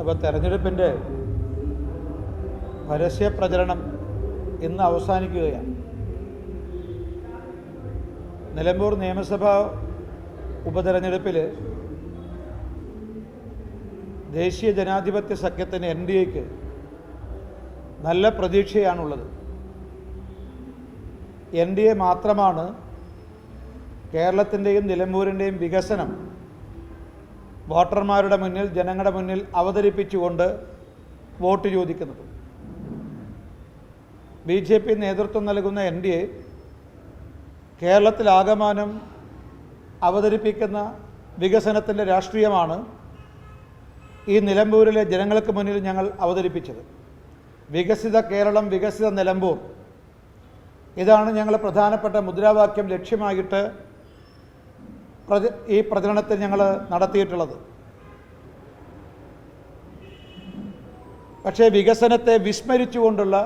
അപ്പോൾ തെരഞ്ഞെടുപ്പിന്റെ പരസ്യ പ്രചരണം ഇന്ന് അവസാനിക്കുകയാണ്. നിലമ്പൂർ നിയമസഭാ ഉപതെരഞ്ഞെടുപ്പിൽ ദേശീയ ജനാധിപത്യ സഖ്യത്തിന് എൻ ഡി എക്ക് നല്ല പ്രതീക്ഷയാണുള്ളത്. എൻ ഡി എ മാത്രമാണ് കേരളത്തിന്റെയും നിലമ്പൂരിന്റെയും വികസനം വോട്ടർമാരുടെ മുന്നിൽ ജനങ്ങളുടെ മുന്നിൽ അവതരിപ്പിച്ചുകൊണ്ട് വോട്ട് ചോദിക്കുന്നത്. ബി ജെ പി നേതൃത്വം നൽകുന്ന എൻ ഡി എ കേരളത്തിലാകമാനം അവതരിപ്പിക്കുന്ന വികസനത്തിന്റെ രാഷ്ട്രീയമാണ് ഈ നിലമ്പൂരിലെ ജനങ്ങൾക്ക് മുന്നിൽ ഞങ്ങൾ അവതരിപ്പിച്ചത്. വികസിത കേരളം വികസിത നിലമ്പൂർ. ഇതാണ് ഞങ്ങൾ പ്രധാനപ്പെട്ട മുദ്രാവാക്യം ലക്ഷ്യമായിട്ട് ഈ പ്രചരണത്തിൽ ഞങ്ങൾ നടത്തിയിട്ടുള്ളത്. പക്ഷേ വികസനത്തെ വിസ്മരിച്ചുകൊണ്ടുള്ള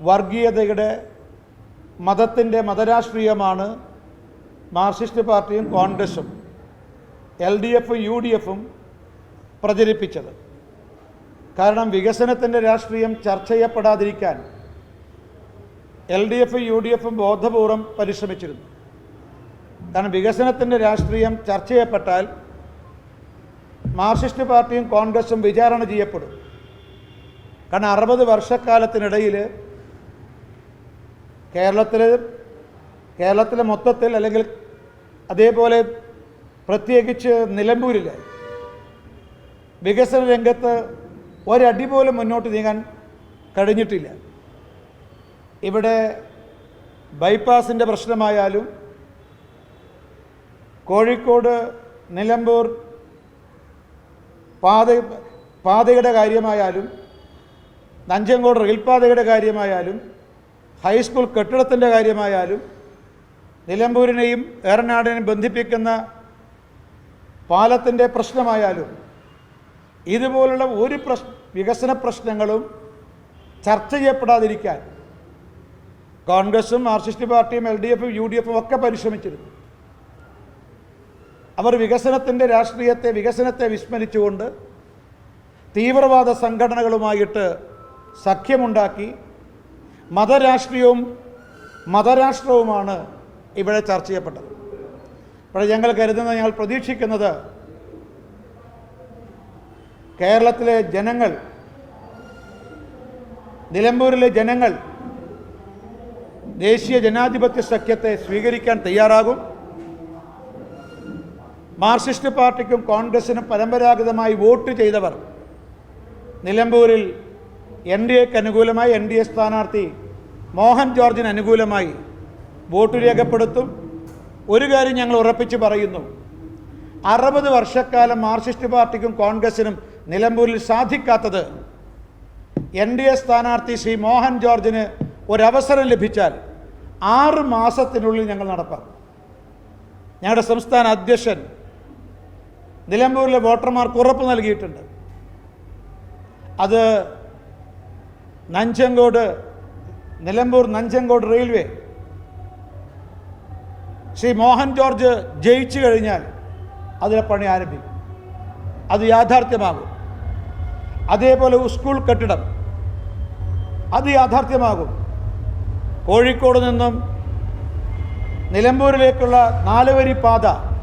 വർഗീയതയുടെ മതത്തിന്റെ മതരാഷ്ട്രീയമാണ് മാർക്സിസ്റ്റ് പാർട്ടിയും കോൺഗ്രസും എൽ ഡി എഫും യു ഡി എഫും പ്രചരിപ്പിച്ചത്. കാരണം വികസനത്തിന്റെ രാഷ്ട്രീയം ചർച്ച ചെയ്യപ്പെടാതിരിക്കാൻ എൽ ഡി എഫും യു ഡി എഫും ബോധപൂർവം പരിശ്രമിച്ചിരുന്നു. കാരണം വികസനത്തിന്റെ രാഷ്ട്രീയം ചർച്ച ചെയ്യപ്പെട്ടാൽ മാർക്സിസ്റ്റ് പാർട്ടിയും കോൺഗ്രസും വിചാരണ ചെയ്യപ്പെടും. കാരണം അറുപത് വർഷക്കാലത്തിനിടയിൽ കേരളത്തിൽ കേരളത്തിലെ മൊത്തത്തിൽ അല്ലെങ്കിൽ അതേപോലെ പ്രത്യേകിച്ച് നിലമ്പൂരിൽ വികസന രംഗത്ത് ഒരടി പോലും മുന്നോട്ട് നീങ്ങാൻ കഴിഞ്ഞിട്ടില്ല. ഇവിടെ ബൈപ്പാസിന്റെ പ്രശ്നമായാലും കോഴിക്കോട് നിലമ്പൂർ പാത പാതയുടെ കാര്യമായാലും നഞ്ചങ്കോട് റെയിൽപാതയുടെ കാര്യമായാലും ഹൈസ്കൂൾ കെട്ടിടത്തിന്റെ കാര്യമായാലും നിലമ്പൂരിനെയും ഏറനാടിനെയും ബന്ധിപ്പിക്കുന്ന പാലത്തിന്റെ പ്രശ്നമായാലും ഇതുപോലുള്ള ഒരു പ്രശ് വികസന പ്രശ്നങ്ങളും ചർച്ച ചെയ്യപ്പെടാതിരിക്കാൻ കോൺഗ്രസും മാർക്സിസ്റ്റ് പാർട്ടിയും എൽ ഡി എഫും യു ഡി എഫും ഒക്കെ പരിശ്രമിച്ചിരുന്നു. അവർ വികസനത്തിന്റെ രാഷ്ട്രീയത്തെ വികസനത്തെ വിസ്മരിച്ചുകൊണ്ട് തീവ്രവാദ സംഘടനകളുമായിട്ട് സഖ്യമുണ്ടാക്കി മതരാഷ്ട്രീയവും മതരാഷ്ട്രവുമാണ് ഇവിടെ ചർച്ച ചെയ്യപ്പെട്ടത്. ഇവിടെ ഞങ്ങൾ കരുതുന്നത് ഞങ്ങൾ പ്രതീക്ഷിക്കുന്നത് കേരളത്തിലെ ജനങ്ങൾ നിലമ്പൂരിലെ ജനങ്ങൾ ദേശീയ ജനാധിപത്യ സഖ്യത്തെ സ്വീകരിക്കാൻ തയ്യാറാകും. മാർക്സിസ്റ്റ് പാർട്ടിക്കും കോൺഗ്രസിനും പരമ്പരാഗതമായി വോട്ട് ചെയ്തവർ നിലമ്പൂരിൽ എൻ ഡി എക്ക് അനുകൂലമായി എൻ ഡി എ സ്ഥാനാർത്ഥി മോഹൻ ജോർജിന് അനുകൂലമായി വോട്ട് രേഖപ്പെടുത്തും. ഒരു കാര്യം ഞങ്ങൾ ഉറപ്പിച്ച് പറയുന്നു. അറുപത് വർഷക്കാലം മാർക്സിസ്റ്റ് പാർട്ടിക്കും കോൺഗ്രസിനും നിലമ്പൂരിൽ സാധിക്കാത്തത് എൻ ഡി എ സ്ഥാനാർത്ഥി ശ്രീ മോഹൻ ജോർജിന് ഒരവസരം ലഭിച്ചാൽ ആറ് മാസത്തിനുള്ളിൽ ഞങ്ങൾ നടപ്പാക്കും. ഞങ്ങളുടെ സംസ്ഥാന അധ്യക്ഷൻ നിലമ്പൂരിലെ വോട്ടർമാർക്ക് ഉറപ്പ് നൽകിയിട്ടുണ്ട്. അത് നഞ്ചങ്കോട് നിലമ്പൂർ നഞ്ചങ്കോട് റെയിൽവേ. ശ്രീ മോഹൻ ജോർജ് ജയിച്ചു കഴിഞ്ഞാൽ അതിലെ പണി ആരംഭിക്കും. അത് യാഥാർത്ഥ്യമാകും. അതേപോലെ സ്കൂൾ കെട്ടിടം. അത് യാഥാർത്ഥ്യമാകും. കോഴിക്കോട് നിന്നും നിലമ്പൂരിലേക്കുള്ള നാലുവരി പാത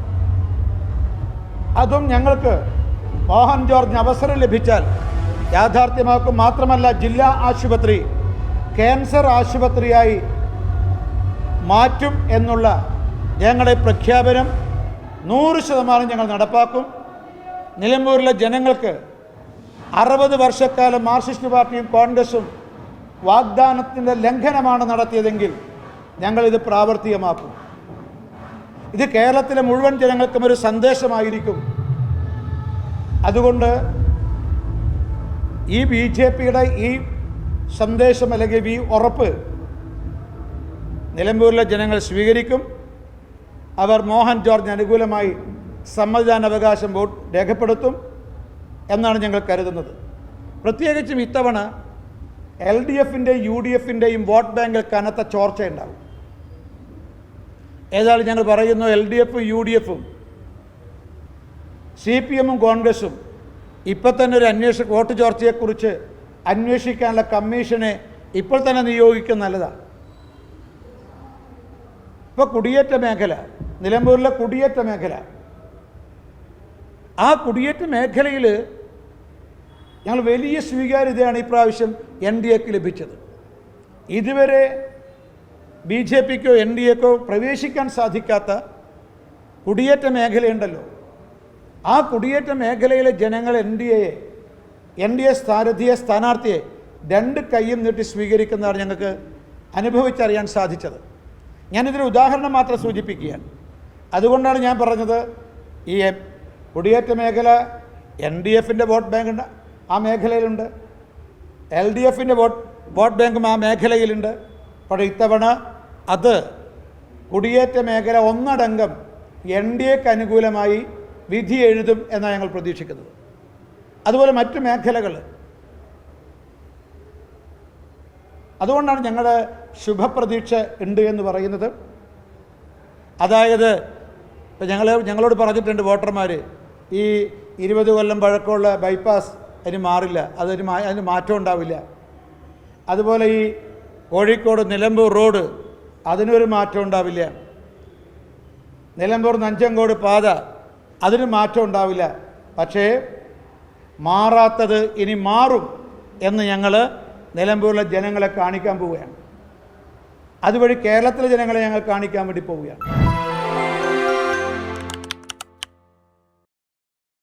അതും ഞങ്ങൾക്ക് മോഹൻ ജോർജിന് അവസരം ലഭിച്ചാൽ യാഥാർത്ഥ്യമാക്കും. മാത്രമല്ല ജില്ലാ ആശുപത്രി ക്യാൻസർ ആശുപത്രിയായി മാറ്റും എന്നുള്ള ഞങ്ങളുടെ പ്രഖ്യാപനം നൂറ് ശതമാനം ഞങ്ങൾ നടപ്പാക്കും. നിലമ്പൂരിലെ ജനങ്ങൾക്ക് അറുപത് വർഷക്കാലം മാർക്സിസ്റ്റ് പാർട്ടിയും കോൺഗ്രസും വാഗ്ദാനത്തിന്റെ ലംഘനമാണ് നടത്തിയതെങ്കിൽ ഞങ്ങളിത് പ്രാവർത്തികമാക്കും. ഇത് കേരളത്തിലെ മുഴുവൻ ജനങ്ങൾക്കും ഒരു സന്ദേശമായിരിക്കും. അതുകൊണ്ട് ഈ ബി ജെ പിയുടെ ഈ സന്ദേശം അല്ലെങ്കിൽ ഈ ഉറപ്പ് നിലമ്പൂരിലെ ജനങ്ങൾ സ്വീകരിക്കും. അവർ മോഹൻ ജോർജിന് അനുകൂലമായി സമ്മതിദാനാവകാശം വോട്ട് രേഖപ്പെടുത്തും എന്നാണ് ഞങ്ങൾ കരുതുന്നത്. പ്രത്യേകിച്ചും ഇത്തവണ എൽ ഡി എഫിന്റെയും യു ഡി എഫിന്റെയും വോട്ട് ബാങ്കിൽ കനത്ത ചോർച്ചയുണ്ടാകും. ഏതായാലും ഞങ്ങൾ പറയുന്നു എൽ ഡി എഫും യു ഡി എഫും സി പി എമ്മും കോൺഗ്രസും ഇപ്പോൾ തന്നെ ഒരു അന്വേഷണ വോട്ട് ചോർച്ചയെക്കുറിച്ച് അന്വേഷിക്കാനുള്ള കമ്മീഷനെ ഇപ്പോൾ തന്നെ നിയോഗിക്കുന്നത് നല്ലതാണ് ഇപ്പോൾ കുടിയേറ്റ മേഖല നിലമ്പൂരിലെ കുടിയേറ്റ മേഖല. ആ കുടിയേറ്റ മേഖലയിൽ ഞങ്ങൾ വലിയ സ്വീകാര്യതയാണ് ഇപ്രാവശ്യം എൻ ഡി എക്ക് ലഭിച്ചത്. ഇതുവരെ ബി ജെ പിക്കോ എൻ ഡി എക്കോ പ്രവേശിക്കാൻ സാധിക്കാത്ത കുടിയേറ്റ മേഖലയുണ്ടല്ലോ. ആ കുടിയേറ്റ മേഖലയിലെ ജനങ്ങൾ എൻ ഡി എയെ എൻ ഡി എ സ്ഥാനാർത്ഥിയെ സ്ഥാനാർത്ഥിയെ രണ്ട് കൈയും നീട്ടി സ്വീകരിക്കുന്നതാണ് ഞങ്ങൾക്ക് അനുഭവിച്ചറിയാൻ സാധിച്ചത്. ഞാനിതിന് ഉദാഹരണം മാത്രം സൂചിപ്പിക്കുകയാണ്. അതുകൊണ്ടാണ് ഞാൻ പറഞ്ഞത് ഈ കുടിയേറ്റ മേഖല എൻ ഡി എഫിന്റെ വോട്ട് ബാങ്ക് ആ മേഖലയിലുണ്ട്. എൽ ഡി എഫിന്റെ വോട്ട് വോട്ട് ബാങ്കും ആ മേഖലയിലുണ്ട്. പക്ഷേ ഇത്തവണ അത് കുടിയേറ്റ മേഖല ഒന്നടങ്കം എൻ ഡി എക്ക് അനുകൂലമായി വിധി എഴുതും എന്നാണ് ഞങ്ങൾ പ്രതീക്ഷിക്കുന്നത്. അതുപോലെ മറ്റു മേഖലകൾ അതുകൊണ്ടാണ് ഞങ്ങളുടെ ശുഭപ്രതീക്ഷ ഉണ്ട് എന്ന് പറയുന്നത്. അതായത് ഇപ്പം ഞങ്ങൾ ഞങ്ങളോട് പറഞ്ഞിട്ടുണ്ട് വോട്ടർമാർ ഈ ഇരുപത് കൊല്ലം പഴക്കമുള്ള ബൈപ്പാസ് അതിന് മാറില്ല അതൊരു അതിന് മാറ്റം ഉണ്ടാവില്ല. അതുപോലെ ഈ കോഴിക്കോട് നിലമ്പൂർ റോഡ് അതിനൊരു മാറ്റം ഉണ്ടാവില്ല. നിലമ്പൂർ നഞ്ചങ്കോട് പാത അതിന് മാറ്റം ഉണ്ടാവില്ല. പക്ഷേ മാറാത്തത് ഇനി മാറും എന്ന് ഞങ്ങൾ നിലമ്പൂരിലെ ജനങ്ങളെ കാണിക്കാൻ പോവുകയാണ്. അതുവഴി കേരളത്തിലെ ജനങ്ങളെ ഞങ്ങൾ കാണിക്കാൻ വേണ്ടി പോവുകയാണ്.